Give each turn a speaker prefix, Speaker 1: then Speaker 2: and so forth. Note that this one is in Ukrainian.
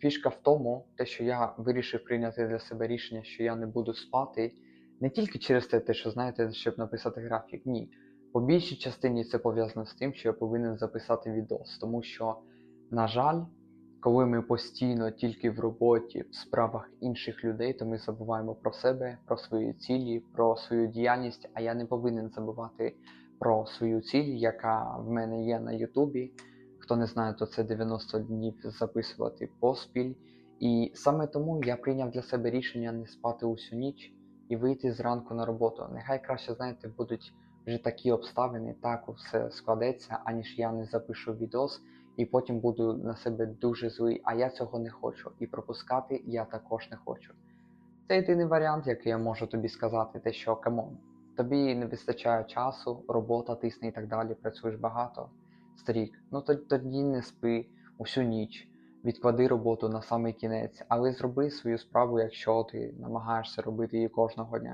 Speaker 1: Фішка в тому, те, що я вирішив прийняти для себе рішення, що я не буду спати, не тільки через те, те, що знаєте, щоб написати графік. Ні. По більшій частині це пов'язано з тим, що я повинен записати відос. Тому що, на жаль, коли ми постійно тільки в роботі, в справах інших людей, то ми забуваємо про себе, про свої цілі, про свою діяльність. А я не повинен забувати про свою ціль, яка в мене є на Ютубі. Хто не знає, то це 90 днів записувати поспіль. І саме тому я прийняв для себе рішення не спати усю ніч і вийти зранку на роботу. Нехай краще, знаєте, будуть вже такі обставини, так все складеться, аніж я не запишу відос і потім буду на себе дуже злий, а я цього не хочу. І пропускати я також не хочу. Це єдиний варіант, який я можу тобі сказати, те, що камон, тобі не вистачає часу, робота тисне і так далі, працюєш багато. Стрік, ну тоді не спи усю ніч, відклади роботу на самий кінець, але зроби свою справу, якщо ти намагаєшся робити її кожного дня.